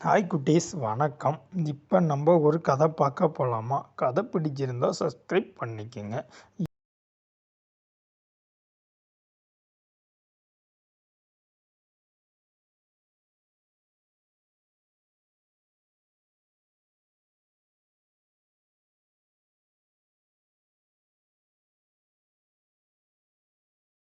Hi குட்டீஸ் வணக்கம். இப்போ நம்ம ஒரு கதை பார்க்க போகலாமா கதை பிடிச்சிருந்தா சப்ஸ்கிரைப் பண்ணிக்கோங்க.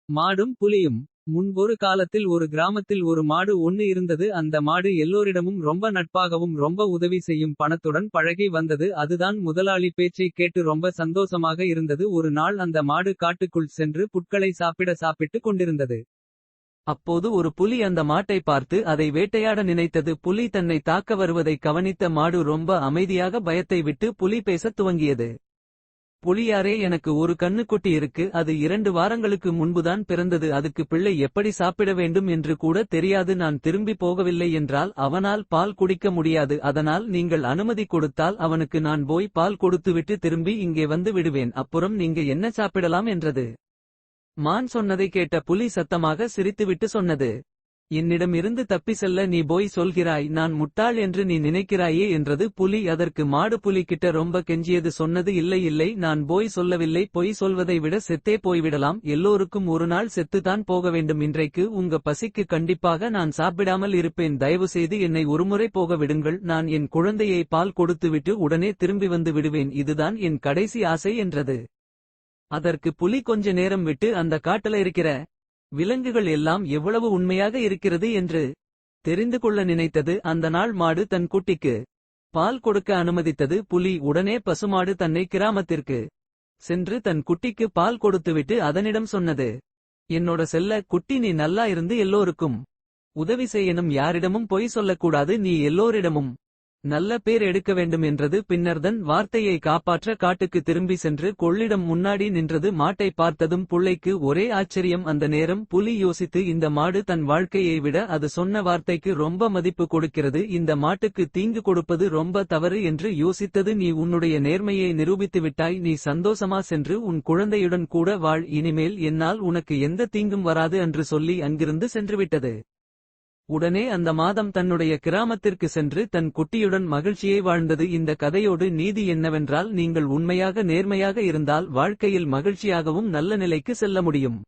மாடும் புலியும் முன்பொரு காலத்தில் ஒரு கிராமத்தில் ஒரு மாடு ஒன்னு இருந்தது. அந்த மாடு எல்லோரிடமும் ரொம்ப நட்பாகவும் ரொம்ப உதவி செய்யும் பணத்துடன் பழகி வந்தது. அதுதான் முதலாளி பேச்சை கேட்டு ரொம்ப சந்தோஷமாக இருந்தது. ஒரு நாள் அந்த மாடு காட்டுக்குள் சென்று புட்களை சாப்பிட சாப்பிட்டு கொண்டிருந்தது. அப்போது ஒரு புலி அந்த மாட்டை பார்த்து அதை வேட்டையாட நினைத்தது. புலி தன்னை தாக்க வருவதை கவனித்த மாடு ரொம்ப அமைதியாக பயத்தை விட்டு புலி பேசத் துவங்கியது. புலியாரே எனக்கு ஒரு கண்ணுக்குட்டி இருக்கு. அது இரண்டு வாரங்களுக்கு முன்புதான் பிறந்தது. அதுக்கு பிள்ளை எப்படி சாப்பிட வேண்டும் என்று கூட தெரியாது. நான் திரும்பி போகவில்லை என்றால் அவனால் பால் குடிக்க முடியாது. அதனால் நீங்கள் அனுமதி கொடுத்தால் அவனுக்கு நான் போய் பால் கொடுத்துவிட்டு திரும்பி இங்கே வந்து விடுவேன். அப்புறம் நீங்க என்ன சாப்பிடலாம் என்றது? மான் சொன்னதை கேட்ட புலி சத்தமாக சிரித்துவிட்டு சொன்னது. என்னிடமிருந்து தப்பி செல்ல நீ போய் சொல்கிறாய் நான் முட்டாள் என்று நீ நினைக்கிறாயே என்றது புலி அதற்கு மாடு புலி கிட்ட ரொம்ப கெஞ்சியது சொன்னது இல்லை இல்லை நான் போய் சொல்லவில்லை பொய் சொல்வதை விட செத்தே போய்விடலாம் எல்லோருக்கும் ஒரு நாள் செத்துதான் போக வேண்டும் இன்றைக்கு உங்க பசிக்கு கண்டிப்பாக நான் சாப்பிடாமல் இருப்பேன் தயவு செய்து என்னை ஒருமுறை போக விடுங்கள் நான் என் குழந்தையை பால் கொடுத்துவிட்டு உடனே திரும்பி வந்து விடுவேன் இதுதான் என் கடைசி ஆசை என்றது. அதற்கு புலி கொஞ்ச நேரம் விட்டு அந்த காட்டுல இருக்கிற விலங்குகள் எல்லாம் எவ்வளவு உண்மையாக இருக்கிறது என்று தெரிந்து கொள்ள நினைத்தது அந்த நாள் மாடு தன் குட்டிக்கு பால் கொடுக்க அனுமதித்தது. புலி உடனே பசுமாடு தன்னை கிராமத்திற்கு சென்று தன் குட்டிக்கு பால் கொடுத்துவிட்டு அதனிடம் சொன்னது என்னோட செல்ல குட்டி நீ நல்லா இருந்து எல்லோருக்கும் உதவி செய்யணும். யாரிடமும் பொய் சொல்லக்கூடாது. நீ எல்லோரிடமும் நல்ல பேர் எடுக்க வேண்டும் என்றது பின்னர்தன் வார்த்தையை காப்பாற்ற காட்டுக்கு திரும்பி சென்று கொள்ளிடம் முன்னாடி நின்றது மாட்டை பார்த்ததும் புள்ளைக்கு ஒரே ஆச்சரியம் அந்த நேரம் புலி யோசித்து இந்த மாடு தன் வாழ்க்கையை விட அது சொன்ன வார்த்தைக்கு ரொம்ப மதிப்பு கொடுக்கிறது. இந்த மாட்டுக்கு தீங்கு கொடுப்பது ரொம்ப தவறு என்று யோசித்தது. நீ உன்னுடைய நேர்மையை நிரூபித்து விட்டாய். நீ சந்தோஷமா சென்று உன் குழந்தையுடன் கூட வாழ். இனிமேல் என்னால் உனக்கு எந்த தீங்கும் வராது என்று சொல்லி அங்கிருந்து சென்றுவிட்டது. உடனே அந்த மாதம் தன்னுடைய கிராமத்திற்கு சென்று தன் குட்டியுடன் மகிழ்ச்சியை வாழ்ந்தது. இந்த கதையோடு நீதி என்னவென்றால் நீங்கள் உண்மையாக நேர்மையாக இருந்தால் வாழ்க்கையில் மகிழ்ச்சியாகவும் நல்ல நிலைக்கு செல்ல முடியும்.